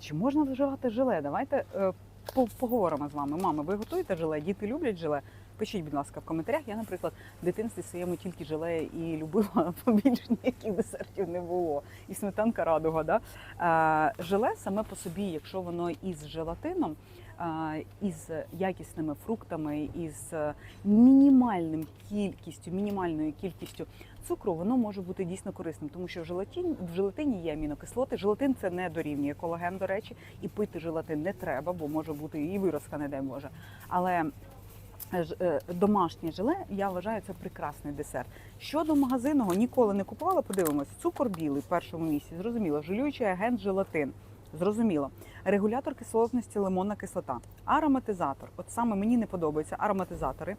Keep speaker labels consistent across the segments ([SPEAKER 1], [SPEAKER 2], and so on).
[SPEAKER 1] Чи можна вживати желе? Давайте е, по- поговоримо з вами. Мами, ви готуєте желе? Діти люблять желе? Пишіть, будь ласка, в коментарях. Я, наприклад, в дитинстві своєму тільки желе і любила, побільше ніяких десертів не було. І сметанка радуга. Да? Желе саме по собі, якщо воно із желатином, із якісними фруктами, із е, мінімальним кількістю, мінімальною кількістю цукру, воно може бути дійсно корисним, тому що в желатині, в желатині є амінокислоти. Желатин це не дорівнює колаген, до речі, і пити желатин не треба, бо може бути і виразка, не дай Боже. Але домашнє желе, я вважаю, це прекрасний десерт. Щодо магазинного, ніколи не купувала, подивимось, цукор білий в першому місці, зрозуміло, жилюючий агент желатин. Зрозуміло. Регулятор кислотності лимонна кислота. Ароматизатор. От саме мені не подобаються ароматизатори.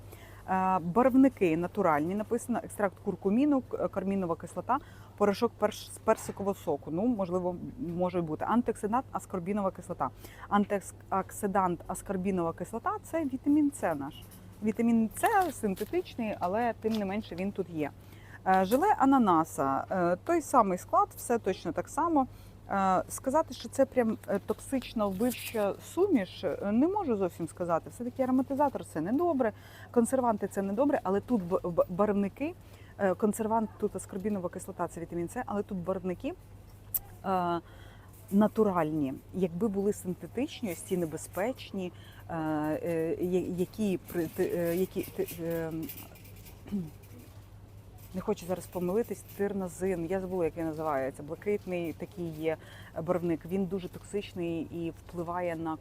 [SPEAKER 1] Е, Барвники натуральні, написано екстракт куркуміну, кармінова кислота, порошок перш- персикового соку. Ну, можливо, може бути. Антиоксидант, аскорбінова кислота. Антиоксидант, аскорбінова кислота це вітамін С наш. Вітамін С синтетичний, але тим не менше він тут є. Е, Желе ананаса, е, той самий склад, все точно так само. Е, Сказати, що це прям токсично вбивча суміш, не можу зовсім сказати. Все-таки ароматизатор це не добре, консерванти це не добре, але тут барвники, консервант, тут аскорбінова кислота, це вітамін С, але тут барвники. Натуральні, якби були синтетичні, ось ці небезпечні, які, які не хочу зараз помилитись, тирнозин, я забула, як він називається. Блакитний такий є барвник. Він дуже токсичний і впливає на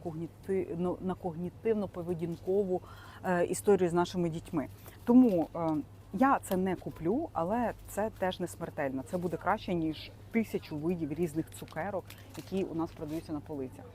[SPEAKER 1] ну, когнітивно-поведінкову е, історію з нашими дітьми. Тому е, я це не куплю, але це теж не смертельно. Це буде краще ніж тисячу видів різних цукерок, які у нас продаються на полицях.